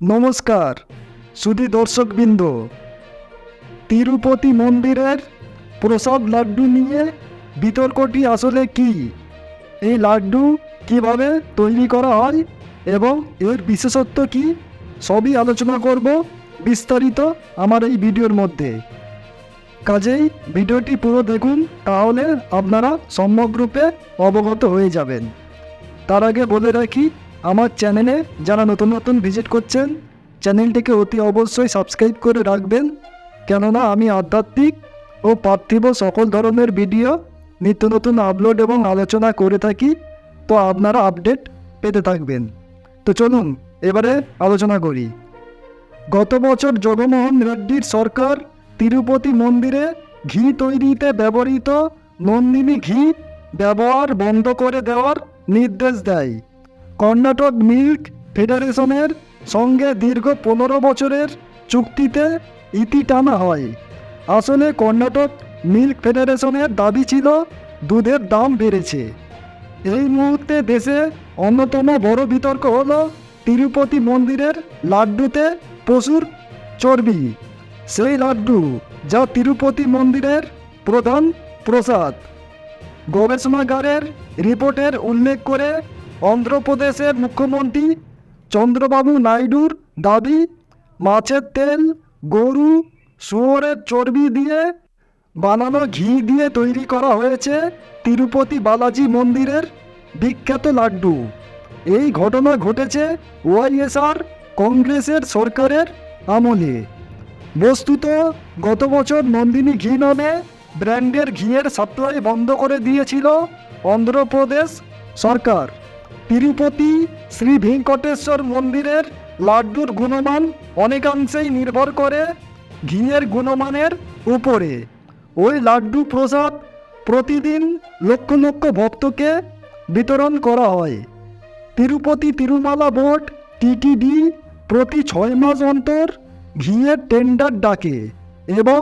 নমস্কার, সুধী দর্শকবৃন্দ। তিরুপতি মন্দিরের প্রসাদ লাড্ডু নিয়ে বিতর্কটি আসলে কি? এই লাড্ডু কীভাবে তৈরি করা হয় এবং এর বিশেষত্ব কি? সবই আলোচনা করব বিস্তারিত আমার এই ভিডিওর মধ্যে। কাজেই ভিডিওটি পুরো দেখুন, তাহলে আপনারা সম্যকরূপে অবগত হয়ে যাবেন। তার আগে বলে রাখি আমার চ্যানেলে যারা নতুন নতুন ভিজিট করছেন চ্যানেলটিকে অতি অবশ্যই সাবস্ক্রাইব করে রাখবেন। কেননা আমি আধ্যাত্মিক ও পার্থিব সকল ধরনের ভিডিও নিত্য নতুন আপলোড এবং আলোচনা করে থাকি, তো আপনারা আপডেট পেতে থাকবেন। তো চলুন, এবারে আলোচনা করি। গত বছর জগমোহন রেড্ডির সরকার তিরুপতি মন্দিরে ঘি তৈরিতে ব্যবহৃত নন্দিনী ঘি ব্যবহার বন্ধ করে দেওয়ার নির্দেশ দেয়। কর্ণাটক মিল্ক ফেডারেশনের সঙ্গে দীর্ঘ পনেরো বছরের চুক্তিতে ইতি টানা হয়। আসলে কর্ণাটক মিল্ক ফেডারেশনের দাবি ছিল, দুধের দাম বেড়েছে। এই মুহূর্তে দেশে অন্যতম বড় বিতর্ক হল তিরুপতি মন্দিরের লাড্ডুতে প্রচুর চর্বি। সেই লাড্ডু যা তিরুপতি মন্দিরের প্রধান প্রসাদ। গবেষণাগারের রিপোর্টের উল্লেখ করে অন্ধ্রপ্রদেশের মুখ্যমন্ত্রী চন্দ্রবাবু নাইডুর দাবি, মাছের তেল, গরু, শুয়োরের চর্বি দিয়ে বানানো ঘি দিয়ে তৈরি করা হয়েছে তিরুপতি বালাজি মন্দিরের বিখ্যাত লাড্ডু। এই ঘটনা ঘটেছে ওয়াইএসআর কংগ্রেসের সরকারের আমলে। বস্তুত, গত বছর নন্দিনী ঘি নামে ব্র্যান্ডের ঘিয়ের সাপ্লাই বন্ধ করে দিয়েছিল অন্ধ্রপ্রদেশ সরকার। তিরুপতি, শ্রী ভেঙ্কটেশ্বর মন্দিরের লাড্ডুর গুণমান অনেকাংশেই নির্ভর করে ঘিয়ের গুণমানের উপরে। ওই লাড্ডু প্রসাদ প্রতিদিন লক্ষ লক্ষ ভক্তকে বিতরণ করা হয়। তিরুপতি তিরুমালা বোর্ড টিটিডি প্রতি ছয় মাস অন্তর ঘিয়ের টেন্ডার ডাকে এবং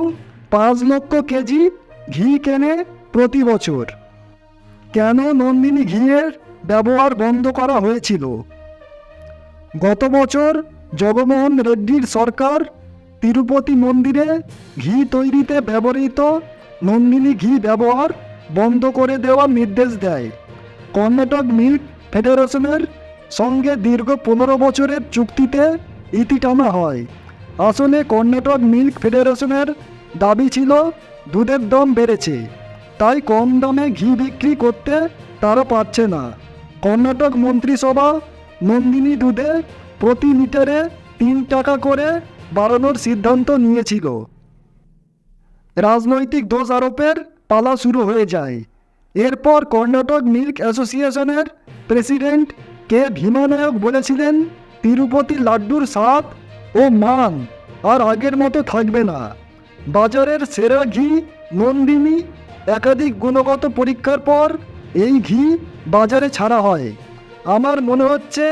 পাঁচ লক্ষ কেজি ঘি কেনে প্রতি বছর। কেন নন্দিনী ঘিয়ের ব্যবহার বন্ধ করা হয়েছিল। গত বছর জগমোহন রেড্ডির সরকার তিরুপতি মন্দিরে ঘি তৈরিতে ব্যবহৃত নন্দিনী ঘি ব্যবহার বন্ধ করে দেওয়ার নির্দেশ দেয়। কর্ণাটক মিল্ক ফেডারেশনের সঙ্গে দীর্ঘ পনেরো বছরের চুক্তিতে ইতি টানা হয়। আসলে কর্ণাটক মিল্ক ফেডারেশনের দাবি ছিল, দুধের দাম বেড়েছে, তাই কম দামে ঘি বিক্রি করতে তারা পারছে না। কর্ণাটক মন্ত্রিসভা নন্দিনী দুধে প্রতি লিটারে তিন টাকা করে বাড়ানোর সিদ্ধান্ত নিয়েছিল। রাজনৈতিক দোষ আরোপের পালা শুরু হয়ে যায়। এরপর কর্ণাটক মিল্ক অ্যাসোসিয়েশনের প্রেসিডেন্ট কে ভীমানায়ক বলেছিলেন, তিরুপতি লাড্ডুর স্বাদ ও মান আর আগের মতো থাকবে না। বাজারের সেরা ঘি, নন্দিনী, একাধিক গুণগত পরীক্ষার পর এই ঘি বাজারে ছাড়া হয়। আমার মনে হচ্ছে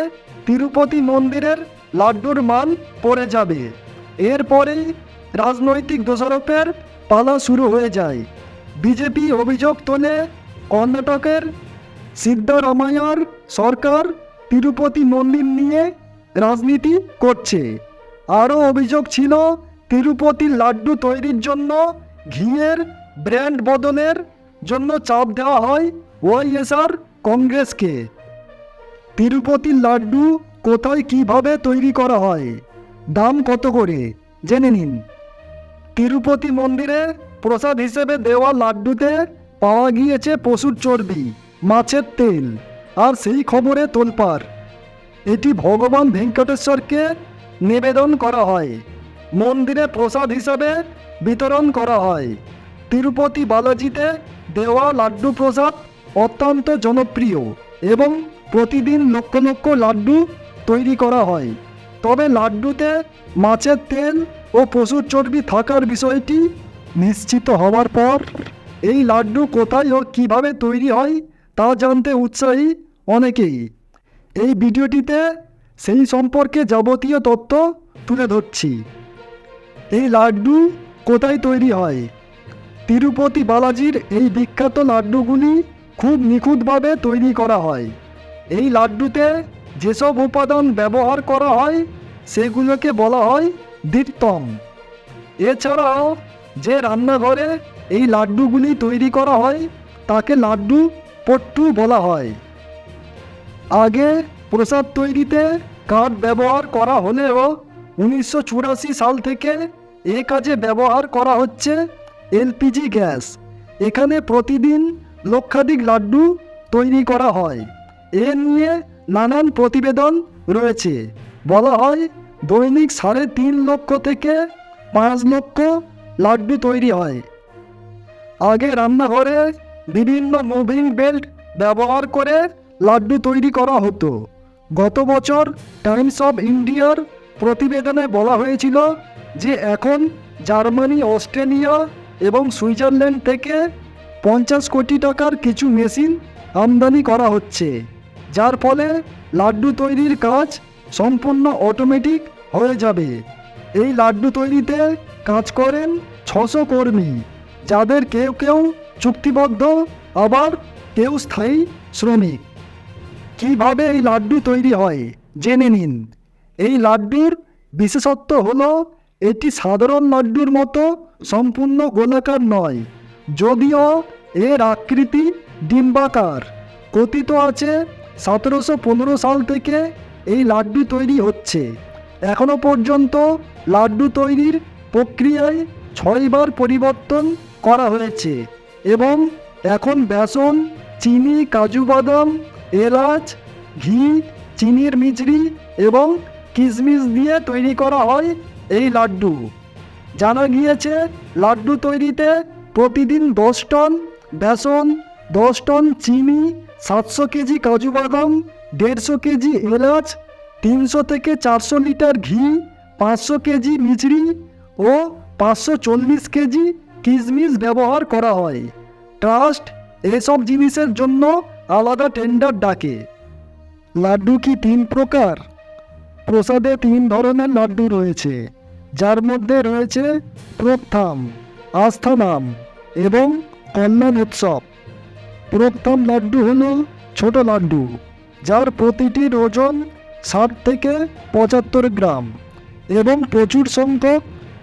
তিরুপতি মন্দিরের লাড্ডুর মান পড়ে যাবে। এরপরেই রাজনৈতিক দোষারোপের পালা শুরু হয়ে যায়। বিজেপি অভিযোগ তোলে, কর্ণাটকের সিদ্ধরামায়ার সরকার তিরুপতি মন্দির নিয়ে রাজনীতি করছে। আরও অভিযোগ ছিল তিরুপতি লাড্ডু তৈরির জন্য ঘিয়ের ব্র্যান্ড বদলের জন্য চাপ দেওয়া হয় ওয়াইএসআর কংগ্রেসকে। তিরুপতি লাড্ডু কোথায় কীভাবে তৈরি করা হয়? দাম কত করে? জেনে নিন। তিরুপতি মন্দিরে প্রসাদ হিসেবে দেওয়া লাড্ডুতে পাওয়া গিয়েছে পশুর চর্বি, মাছের তেল আর সেই খবরে তোলপাড়। এটি ভগবান ভেঙ্কটেশ্বরকে নিবেদন করা হয়। মন্দিরে প্রসাদ হিসাবে বিতরণ করা হয়। তিরুপতি বালাজিতে দেওয়া লাড্ডু প্রসাদ অত্যন্ত জনপ্রিয় এবং প্রতিদিন লক্ষ লক্ষ লাড্ডু তৈরি করা হয়। তবে লাড্ডুতে মাছের তেল ও পশুর চর্বি থাকার বিষয়টি নিশ্চিত হওয়ার পর এই লাড্ডু কোথায় ও কীভাবে তৈরি হয় তা জানতে উৎসাহী অনেকেই। এই ভিডিওটিতে সেই সম্পর্কে যাবতীয় তথ্য তুলে ধরছি। এই লাড্ডু কোথায় তৈরি হয়? তিরুপতি বালাজির এই বিখ্যাত লাড্ডুগুলি খুব নিখুঁতভাবে তৈরি করা হয়। এই লাড্ডুতে যেসব উপাদান ব্যবহার করা হয়, সেগুলোকে বলা হয় দীপ্তম এছাড়াও যে রান্নাঘরে এই লাড্ডুগুলি তৈরি করা হয়, তাকে লাড্ডু পট্টু বলা হয়। আগে প্রসাদ তৈরিতে কাঠ ব্যবহার করা হলেও উনিশশো চুরাশি সাল থেকে এ কাজে ব্যবহার করা হচ্ছে এলপিজি গ্যাস। এখানে প্রতিদিন লক্ষাধিক লাড্ডু তৈরি করা হয়। এ নিয়ে নানান প্রতিবেদন রয়েছে। বলা হয়, দৈনিক সাড়ে তিন লক্ষ থেকে পাঁচ লক্ষ লাড্ডু তৈরি হয়। আগে রান্নাঘরে বিভিন্ন মুভিং বেল্ট ব্যবহার করে লাড্ডু তৈরি করা হতো। গত বছর টাইমস অফ ইন্ডিয়ার প্রতিবেদনে বলা হয়েছিল যে এখন জার্মানি, অস্ট্রেলিয়া এবং সুইজারল্যান্ড থেকে পঞ্চাশ কোটি টাকার কিছু মেশিন আমদানি করা হচ্ছে, যার ফলে লাড্ডু তৈরির কাজ সম্পূর্ণ অটোমেটিক হয়ে যাবে। এই লাড্ডু তৈরিতে কাজ করেন ছশো কর্মী, যাদের কেউ কেউ চুক্তিবদ্ধ, আবার কেউ স্থায়ী শ্রমিক। কীভাবে এই লাড্ডু তৈরি হয়, জেনে নিন। এই লাড্ডুর বিশেষত্ব হলো, এটি সাধারণ লাড্ডুর মতো সম্পূর্ণ গোলাকার নয়। যদিও এর আকৃতি ডিম্বাকার। কথিত আছে, সতেরোশো পনেরো সাল থেকে এই লাড্ডু তৈরি হচ্ছে। এখনও পর্যন্ত লাড্ডু তৈরির প্রক্রিয়ায় ছয়বার পরিবর্তন করা হয়েছে এবং এখন বেসন, চিনি, কাজু বাদাম, এলাচ, ঘি, চিনির মিচড়ি এবং কিশমিশ দিয়ে তৈরি করা হয় এই লাড্ডু। জানা গিয়েছে, লাড্ডু তৈরিতে প্রতিদিন দশ টন বেসন, দশ টন চিনি, সাতশো কেজি কাজু বাদাম, দেড়শো কেজি এলাচ, তিনশো থেকে চারশো লিটার ঘি, পাঁচশো কেজি মিচড়ি ও পাঁচশো চল্লিশ কেজি কিশমিশ ব্যবহার করা হয়। ট্রাস্ট এসব জিনিসের জন্য আলাদা টেন্ডার ডাকে। লাড্ডু কি তিন প্রকার? প্রসাদে তিন ধরনের লাড্ডু রয়েছে, যার মধ্যে রয়েছে প্রোত্থাম আস্থানাম এবং কল্যাণ উৎসব। প্রথম লাড্ডু হল ছোট লাড্ডু, যার প্রতিটির ওজন ষাট থেকে পঁচাত্তর গ্রাম এবং প্রচুর সংখ্যক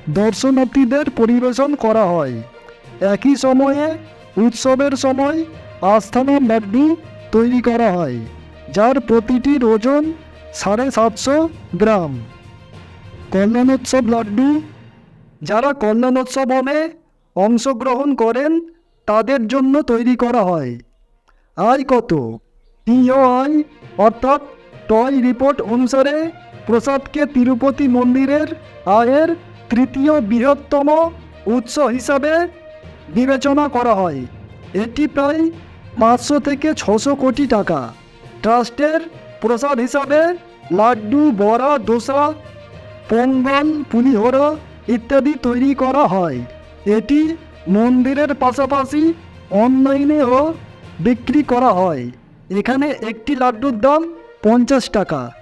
দর্শনার্থীদের পরিবেশন করা হয়। একই সময়ে উৎসবের সময় আস্থানাম লাড্ডু তৈরি করা হয়, যার প্রতিটির ওজন সাড়ে সাতশো গ্রাম। কল্যাণোৎসব লাড্ডু, যারা কল্যাণোৎসবে অংশগ্রহণ করেন, তাদের জন্য তৈরি করা হয়। আয় কত? টিওআই, অর্থাৎ টয় রিপোর্ট অনুসারে প্রসাদকে তিরুপতি মন্দিরের আয়ের তৃতীয় বৃহত্তম উৎস হিসাবে বিবেচনা করা হয়। এটি প্রায় পাঁচশো থেকে ছশো কোটি টাকা। ট্রাস্টের প্রসাদ হিসাবে লাড্ডু, বড়া, দোসা, পঙ্গল, পুলিহোরা ইত্যাদি তৈরি করা হয়। এটি মন্দিরের পাশাপাশি অনলাইনেও বিক্রি করা হয়। এখানে একটি লাড্ডুর দাম পঞ্চাশ টাকা।